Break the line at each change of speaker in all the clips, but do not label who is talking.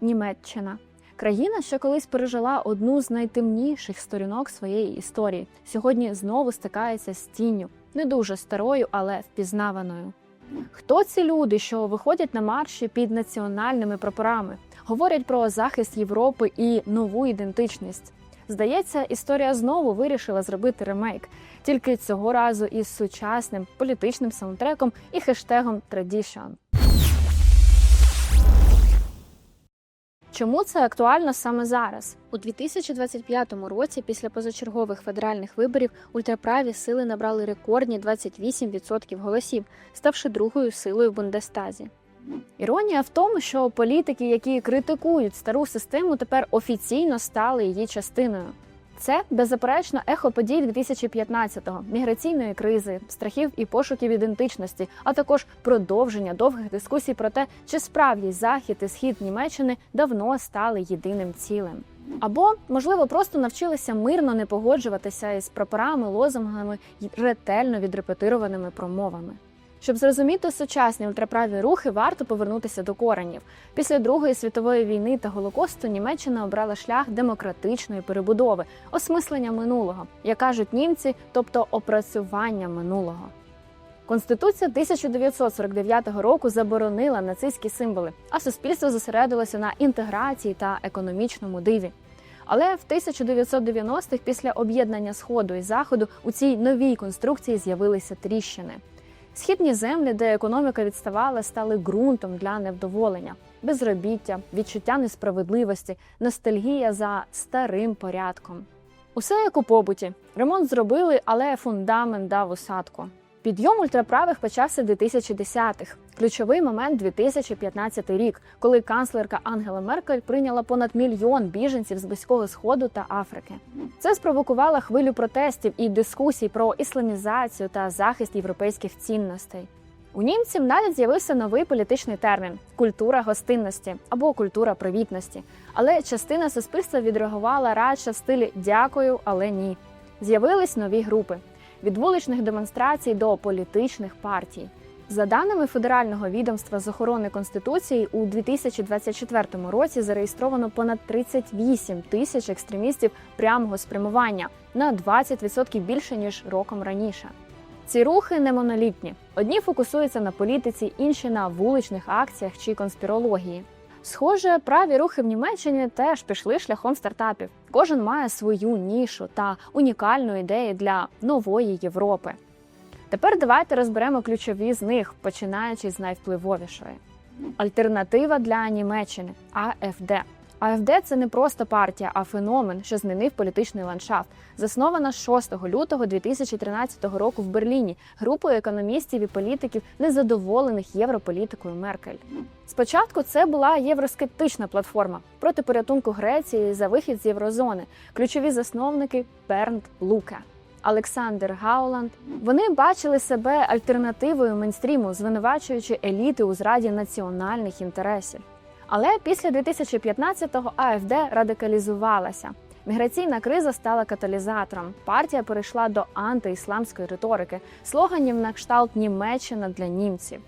Німеччина. Країна, що колись пережила одну з найтемніших сторінок своєї історії, сьогодні знову стикається з тінню, не дуже старою, але впізнаваною. Хто ці люди, що виходять на марші під національними прапорами, говорять про захист Європи і нову ідентичність? Здається, історія знову вирішила зробити ремейк, тільки цього разу із сучасним політичним саундтреком і хештегом Tradition. Чому це актуально саме зараз? У 2025 році, після позачергових федеральних виборів, ультраправі сили набрали рекордні 28% голосів, ставши другою силою в Бундестазі. Іронія в тому, що політики, які критикують стару систему, тепер офіційно стали її частиною. Це беззаперечно ехо подій 2015-го, міграційної кризи, страхів і пошуків ідентичності, а також продовження довгих дискусій про те, чи справді захід і схід Німеччини давно стали єдиним цілим. Або, можливо, просто навчилися мирно не погоджуватися із прапорами, лозунгами й ретельно відрепетированими промовами. Щоб зрозуміти сучасні ультраправі рухи, варто повернутися до коренів. Після Другої світової війни та Голокосту Німеччина обрала шлях демократичної перебудови, осмислення минулого, як кажуть німці, тобто опрацювання минулого. Конституція 1949 року заборонила нацистські символи, а суспільство зосередилося на інтеграції та економічному диві. Але в 1990-х, після об'єднання Сходу і Заходу, у цій новій конструкції з'явилися тріщини. Східні землі, де економіка відставала, стали ґрунтом для невдоволення, безробіття, відчуття несправедливості, ностальгія за старим порядком. Усе як у побуті. Ремонт зробили, але фундамент дав усадку. Підйом ультраправих почався 2010-х. Ключовий момент 2015 рік, коли канцлерка Ангела Меркель прийняла понад мільйон біженців з близького сходу та Африки. Це спровокувало хвилю протестів і дискусій про ісламізацію та захист європейських цінностей. У німців навіть з'явився новий політичний термін культура гостинності або культура привітності. Але частина суспільства відреагувала радше в стилі дякую, але ні. З'явились нові групи від вуличних демонстрацій до політичних партій. За даними Федерального відомства з охорони конституції, у 2024 році зареєстровано понад 38 тисяч екстремістів прямого спрямування на 20% більше ніж роком раніше. Ці рухи не монолітні. Одні фокусуються на політиці, інші на вуличних акціях чи конспірології. Схоже, праві рухи в Німеччині теж пішли шляхом стартапів. Кожен має свою нішу та унікальну ідею для нової Європи. Тепер давайте розберемо ключові з них, починаючи з найвпливовішої. Альтернатива для Німеччини АФД. АФД це не просто партія, а феномен, що змінив політичний ландшафт. Заснована 6 лютого 2013 року в Берліні групою економістів і політиків, незадоволених європолітикою Меркель. Спочатку це була євроскептична платформа проти порятунку Греції за вихід з єврозони. Ключові засновники Бернд Луке. Олександр Гауланд. Вони бачили себе альтернативою мейнстріму, звинувачуючи еліти у зраді національних інтересів. Але після 2015-го АФД радикалізувалася. Міграційна криза стала каталізатором. Партія перейшла до антиісламської риторики, слоганів на кшталт Німеччина для німців.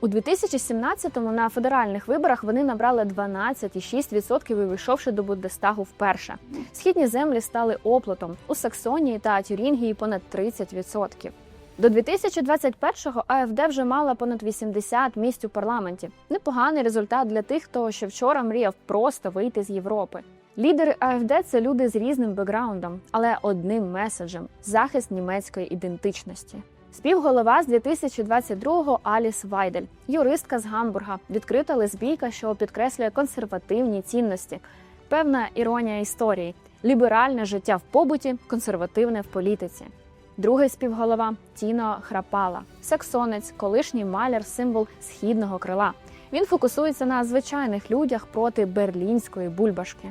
У 2017-му на федеральних виборах вони набрали 12,6% і вийшовши до Бундестагу вперше. Східні землі стали оплотом у Саксонії та Тюрінгії понад 30%. До 2021-го АФД вже мала понад 80 місць у парламенті. Непоганий результат для тих, хто ще вчора мріяв просто вийти з Європи. Лідери АФД це люди з різним бекграундом, але одним меседжем захист німецької ідентичності. Співголова з 2022-го Аліс Вайдель, юристка з Гамбурга, відкрита лесбійка, що підкреслює консервативні цінності. Певна іронія історії: ліберальне життя в побуті, консервативне в політиці. Другий співголова Тіно Храпала, саксонець, колишній маляр, символ східного крила. Він фокусується на звичайних людях проти берлінської бульбашки.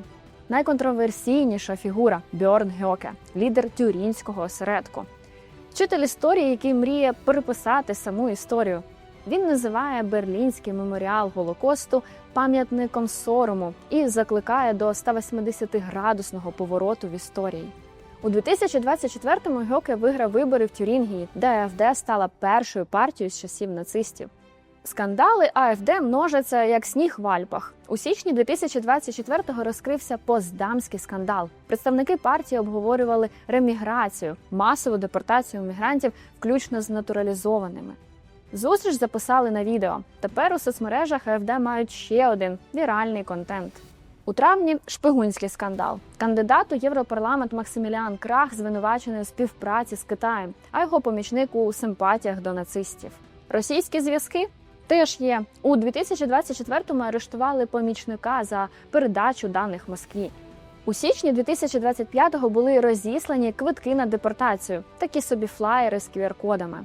Найконтроверсійніша фігура Бьорн Гьоке, лідер тюрінського осередку. Вчитель історії, який мріє переписати саму історію. Він називає Берлінський меморіал Голокосту пам'ятником сорому і закликає до 180-градусного повороту в історії. У 2024-му Гьоке виграв вибори в Тюрінгії, де АФД стала першою партією з часів нацистів. Скандали АФД множаться як сніг в Альпах. У січні 2024-го розкрився постдамський скандал. Представники партії обговорювали реміграцію, масову депортацію мігрантів, включно з натуралізованими. Зустріч записали на відео. Тепер у соцмережах АФД мають ще один віральний контент. У травні шпигунський скандал. Кандидат у Європарламент Максиміліан Крах звинувачений у співпраці з Китаєм, а його помічник у симпатіях до нацистів. Російські зв'язки теж є. У 2024-му арештували помічника за передачу даних Москві. У січні 2025-го були розіслані квитки на депортацію, такі собі флаєри з QR-кодами.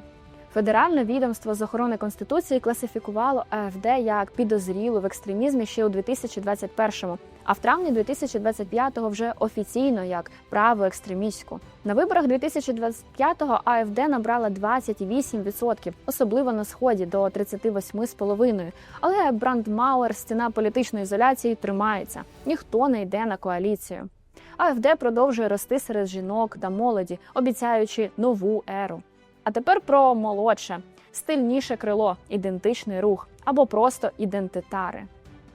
Федеральне відомство з охорони конституції класифікувало АФД як підозрілу в екстремізмі ще у 2021-му, а в травні 2025-го вже офіційно як правоекстремістську. На виборах 2025-го АФД набрала 28%, особливо на сході до 38,5%. Але Брандмауер, стіна політичної ізоляції, тримається. Ніхто не йде на коаліцію. АФД продовжує рости серед жінок та молоді, обіцяючи нову еру. А тепер про молодше, стильніше крило, ідентичний рух або просто ідентитари.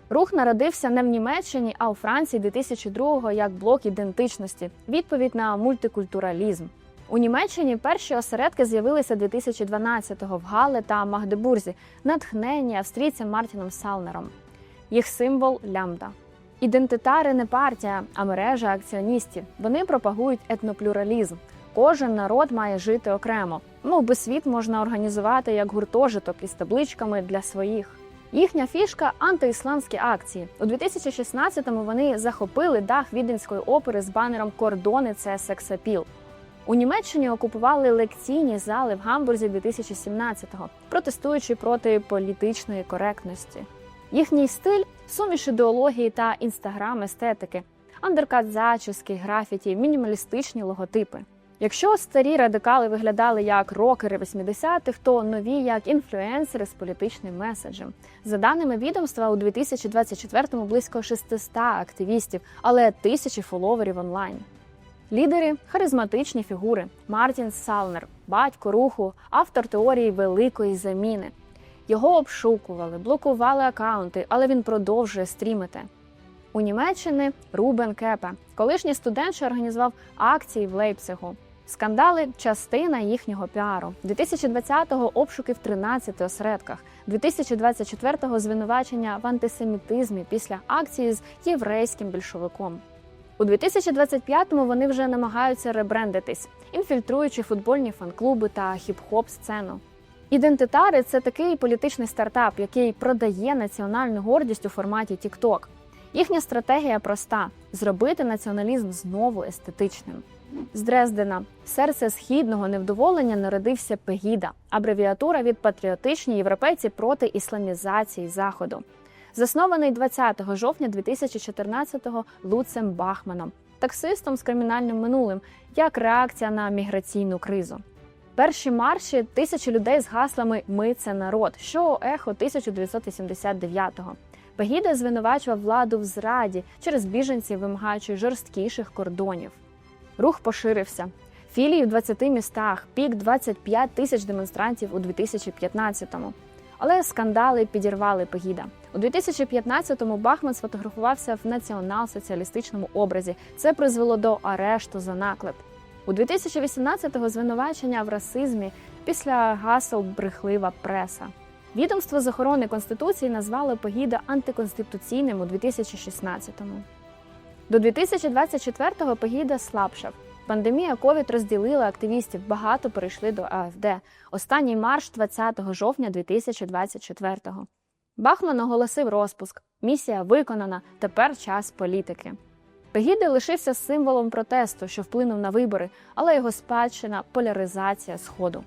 Рух народився не в Німеччині, а у Франції 2002-го як блок ідентичності, відповідь на мультикультуралізм. У Німеччині перші осередки з'явилися 2012-го в Гале та Магдебурзі, натхнені австрійцем Мартіном Салнером. Їх символ лямбда. Ідентитари не партія, а мережа акціоністів. Вони пропагують етноплюралізм. Кожен народ має жити окремо. Мов би світ можна організувати як гуртожиток із табличками для своїх. Їхня фішка антиісламські акції. У 2016-му вони захопили дах віденської опери з банером Кордони це сексапіл. У Німеччині окупували лекційні зали в Гамбурзі 2017-го, протестуючи проти політичної коректності. Їхній стиль суміш ідеології та інстаграм-естетики, андеркат зачіски, графіті, мінімалістичні логотипи. Якщо старі радикали виглядали як рокери 80-х, то нові як інфлюенсери з політичним меседжем. За даними відомства, у 2024-му близько 600 активістів, але тисячі фоловерів онлайн. Лідери харизматичні фігури. Мартін Салнер, батько руху, автор теорії великої заміни. Його обшукували, блокували акаунти, але він продовжує стрімити. У Німеччині Рубен Кепе, колишній студент, що організував акції в Лейпцигу. Скандали частина їхнього піару. 2020-го обшуки в 13 осередках, 2024-го звинувачення в антисемітизмі після акції з єврейським більшовиком. У 2025-му вони вже намагаються ребрендитись, інфільтруючи футбольні фан-клуби та хіп-хоп сцену. Ідентитари це такий політичний стартап, який продає національну гордість у форматі TikTok. Їхня стратегія проста: зробити націоналізм знову естетичним. З Дрездена серце східного невдоволення народився Пегіда, абревіатура від патріотичні європейці проти ісламізації заходу. Заснований 20 жовтня 2014-го Луцем Бахманом, таксистом з кримінальним минулим, як реакція на міграційну кризу. Перші марші тисячі людей з гаслами Ми це народ, що ехо 1989-го. Пегіда звинувачував владу в зраді через біженців, вимагаючи жорсткіших кордонів. Рух поширився. Філії в 20 містах, пік 25 тисяч демонстрантів у 2015-му. Але скандали підірвали Пегіда. У 2015-му Бахман сфотографувався в націонал-соціалістичному образі. Це призвело до арешту за наклеп. У 2018-го звинувачення в расизмі після гасел брехлива преса. Відомство з охорони конституції назвало Пегіда антиконституційним у 2016-му. До 2024-го Пегіда слабшав. Пандемія ковід розділила активістів, багато перейшли до АФД. Останній марш 20 жовтня 2024-го. Бахман оголосив розпуск. Місія виконана. Тепер час політики. Пегіда лишився символом протесту, що вплинув на вибори, але його спадщина поляризація сходу.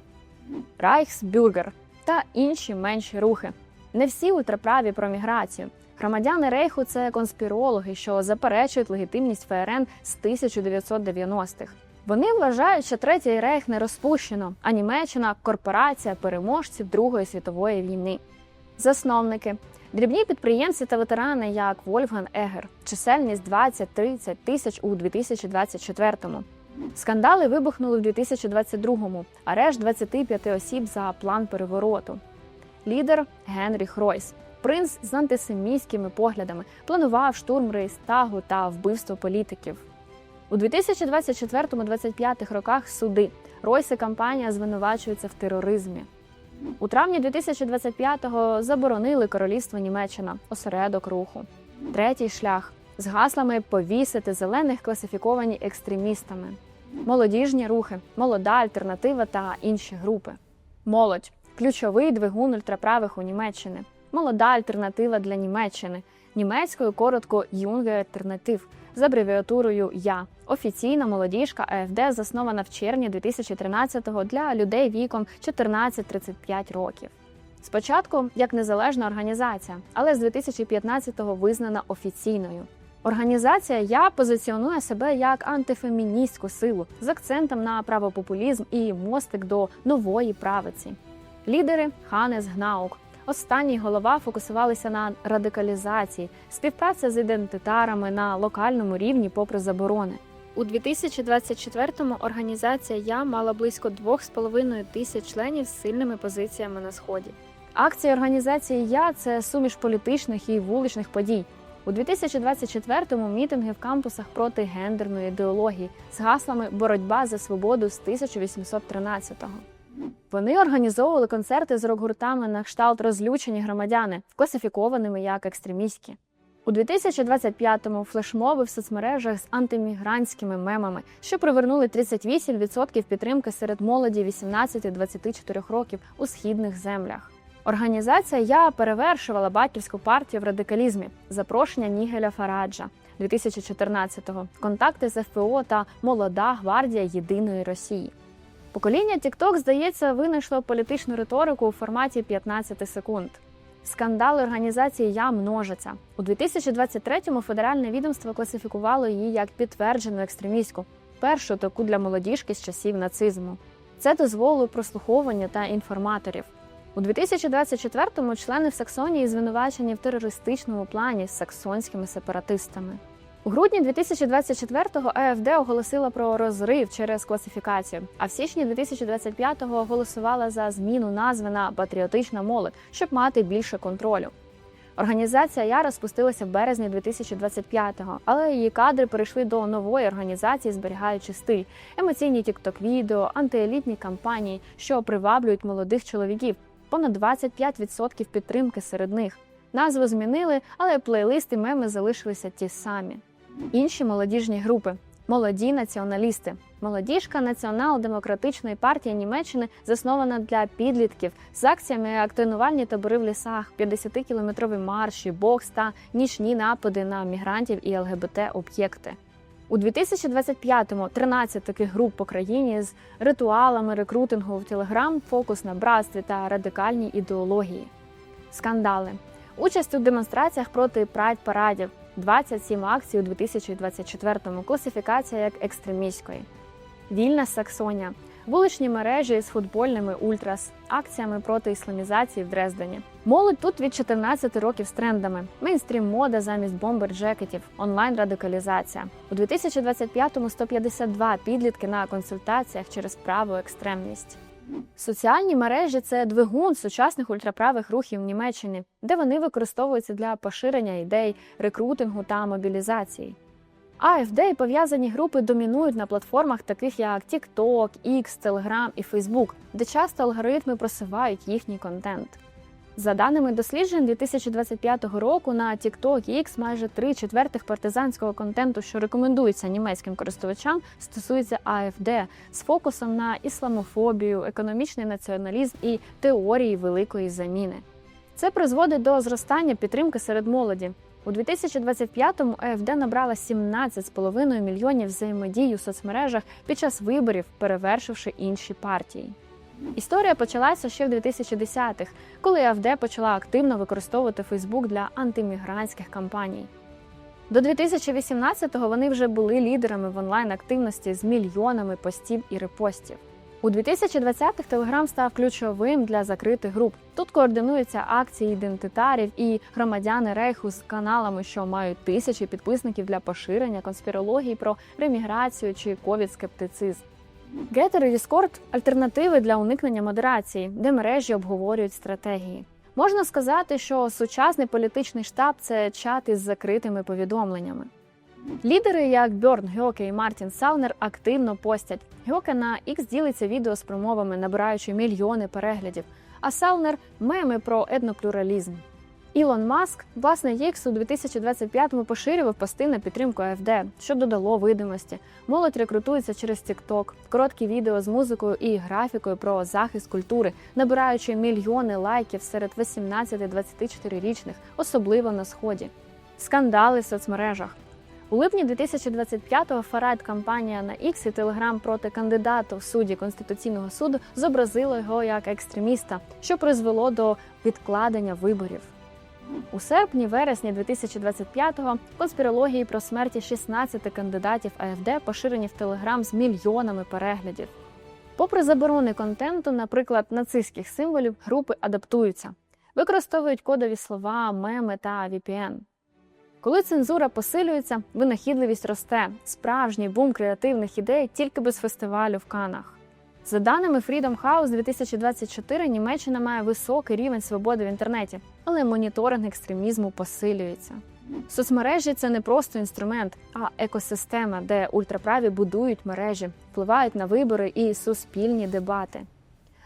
Райхсбюргер та інші менші рухи. Не всі ультраправі про міграцію. Громадяни Рейху це конспірологи, що заперечують легітимність ФРН з 1990-х. Вони вважають, що третій рейх не розпущено, а Німеччина корпорація переможців Другої світової війни. Засновники дрібні підприємці та ветерани, як Вольфган Егер, чисельність 20-30 тисяч у 2024-му. Скандали вибухнули в 2022-му. Арешт 25 осіб за план перевороту. лідер Генріх Ройс. Принц з антисемітськими поглядами планував штурм Рейстагу та вбивство політиків. У 2024-2025 роках суди Ройс і компанія звинувачуються в тероризмі. У травні 2025-го заборонили королівство Німеччина, осередок руху. Третій шлях з гаслами повісити зелених класифіковані екстремістами, молодіжні рухи, молода альтернатива та інші групи. Молодь ключовий двигун ультраправих у Німеччини, молода альтернатива для Німеччини, німецькою коротко Юнге Альтернатив з абревіатурою Я. Офіційна молодіжка АФД заснована в червні 2013-го для людей віком 14-35 років. Спочатку як незалежна організація, але з 2015-го визнана офіційною. Організація Я позиціонує себе як антифеміністську силу з акцентом на правопопулізм і мостик до нової правиці. Лідери Ханес Гнаук. Останній голова фокусувалися на радикалізації, співпраця з ідентитарами на локальному рівні, попри заборони. У 2024-му організація Я мала близько 2,5 тисяч членів з сильними позиціями на сході. Акції організації Я це суміш політичних і вуличних подій. У 2024-му мітинги в кампусах проти гендерної ідеології з гаслами Боротьба за свободу з 1813-го. Вони організовували концерти з рок-гуртами на кшталт розлючені громадяни, класифікованими як екстремістські. У 2025-му флешмоби в соцмережах з антимігрантськими мемами, що привернули 38% підтримки серед молоді 18-24 років у східних землях. Організація Я перевершувала батьківську партію в радикалізмі, запрошення Нігеля Фараджа 2014-го, контакти з ФПО та молода гвардія єдиної Росії. Покоління TikTok, здається, винайшло політичну риторику у форматі 15 секунд. Скандали організації Я множаться у 2023-му Федеральне відомство класифікувало її як підтверджену екстремістську, першу таку для молодіжки з часів нацизму. Це дозволило прослуховування та інформаторів. У 2024-му члени в Саксонії звинувачені в терористичному плані з саксонськими сепаратистами. У грудні 2024-го АФД оголосила про розрив через класифікацію. А в січні 2025-го голосувала за зміну назви на патріотична молодь, щоб мати більше контролю. Організація Я розпустилася в березні 2025-го, але її кадри перейшли до нової організації, зберігаючи стиль, емоційні тікток-відео, антиелітні кампанії, що приваблюють молодих чоловіків. Понад 25% підтримки серед них. Назву змінили, але плейлисти меми залишилися ті самі. Інші молодіжні групи молоді націоналісти. Молодіжка Націонал-демократичної партії Німеччини заснована для підлітків з акціями як тренувальні табори в лісах, 50-кілометрові марші, бокс та нічні напади на мігрантів і ЛГБТ об'єкти. У 2025-му 13 таких груп по країні з ритуалами рекрутингу в Телеграм, фокус на братстві та радикальній ідеології. Скандали. Участь у демонстраціях проти прайд-парадів, 27 акцій у 2024-му, класифікація як екстремістської. Вільна Саксонія, вуличні мережі з футбольними ультрас, акціями проти ісламізації в Дрездені. Молодь тут від 14 років з трендами, мейнстрім мода замість бомбер-джекетів, онлайн радикалізація. У 2025-му 152 підлітки на консультаціях через праву екстремність. Соціальні мережі це двигун сучасних ультраправих рухів в Німеччині, де вони використовуються для поширення ідей, рекрутингу та мобілізації. АФД і пов'язані групи домінують на платформах, таких як TikTok, X, Telegram і Facebook, де часто алгоритми просувають їхній контент. За даними досліджень 2025 року на TikTok і X майже три четвертих партизанського контенту, що рекомендується німецьким користувачам, стосується АФД з фокусом на ісламофобію, економічний націоналізм і теорії великої заміни. Це призводить до зростання підтримки серед молоді. У 2025-му АФД набрала 17,5 мільйонів взаємодій у соцмережах під час виборів, перевершивши інші партії. Історія почалася ще в 2010-х, коли АФД почала активно використовувати Фейсбук для антимігрантських кампаній. До 2018-го вони вже були лідерами в онлайн-активності з мільйонами постів і репостів. У 2020-х Телеграм став ключовим для закритих груп. Тут координуються акції ідентитарів і громадяни рейху з каналами, що мають тисячі підписників для поширення конспірології про реміграцію чи ковід-скептицизм. Гетер і Discord – альтернативи для уникнення модерації, де мережі обговорюють стратегії. Можна сказати, що сучасний політичний штаб це чат із закритими повідомленнями. Лідери, як Бьорн Гьоке і Мартін Саунер, активно постять. Гьоке на X ділиться відео з промовами, набираючи мільйони переглядів, а Саунер меми про етноплюралізм. Ілон Маск, власне, X у 2025-му поширював пости на підтримку АФД, що додало видимості. Молодь рекрутується через TikTok, короткі відео з музикою і графікою про захист культури, набираючи мільйони лайків серед 18-24-річних, особливо на сході. Скандали в соцмережах. У липні 2025-го Фарайт кампанія на X і Телеграм проти кандидата в судді Конституційного суду зобразила його як екстреміста, що призвело до відкладення виборів. У серпні-вересні 2025-го конспірології про смерті 16 кандидатів АФД поширені в Телеграм з мільйонами переглядів. Попри заборони контенту, наприклад, нацистських символів, групи адаптуються, використовують кодові слова, меми та VPN. Коли цензура посилюється, винахідливість росте. Справжній бум креативних ідей тільки без фестивалю в Канах. За даними Freedom House 2024, Німеччина має високий рівень свободи в інтернеті, але моніторинг екстремізму посилюється. Соцмережі це не просто інструмент, а екосистема, де ультраправі будують мережі, впливають на вибори і суспільні дебати.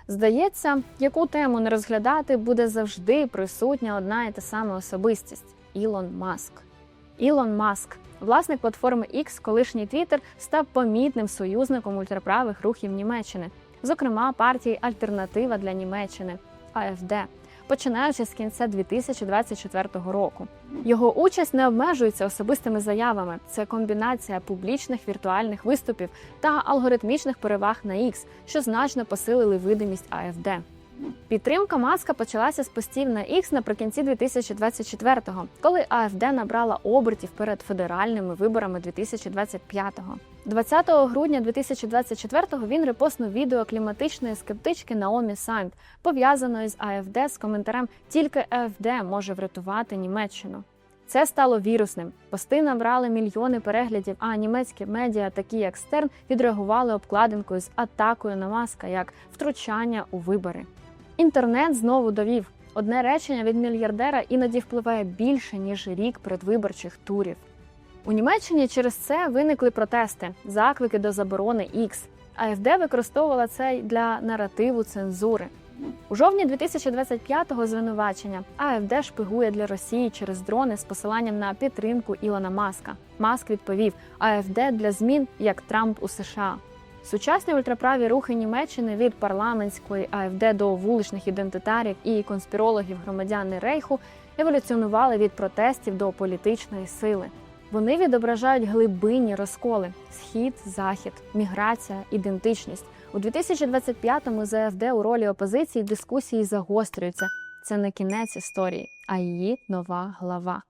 Здається, яку тему не розглядати, буде завжди присутня одна і та сама особистість Ілон Маск. Ілон Маск, власник платформи X, колишній Твіттер, став помітним союзником ультраправих рухів Німеччини, зокрема партії Альтернатива для Німеччини АФД, починаючи з кінця 2024 року. Його участь не обмежується особистими заявами. Це комбінація публічних віртуальних виступів та алгоритмічних переваг на X, що значно посилили видимість АФД. Підтримка маска почалася з постів на X наприкінці 2024-го, коли АФД набрала обертів перед федеральними виборами 2025-го. 20 грудня 2024-го він репостнув відео кліматичної скептички Наомі Сайнт, пов'язаної з АФД з коментарем Тільки АФД може врятувати Німеччину. Це стало вірусним. Пости набрали мільйони переглядів, а німецькі медіа, такі як Стерн, відреагували обкладинкою з атакою на маска як втручання у вибори. Інтернет знову довів одне речення від мільярдера іноді впливає більше ніж рік передвиборчих турів. У Німеччині через це виникли протести, заклики до заборони X. АФД використовувала це для наративу цензури. У жовтні 2025-го звинувачення АФД шпигує для Росії через дрони з посиланням на підтримку Ілона Маска. Маск відповів: АФД для змін як Трамп у США. Сучасні ультраправі рухи Німеччини від парламентської АФД до вуличних ідентитарів і конспірологів громадяни Рейху еволюціонували від протестів до політичної сили. Вони відображають глибинні розколи: схід, захід, міграція, ідентичність. У 2025-му з АФД у ролі опозиції дискусії загострюються. Це не кінець історії, а її нова глава.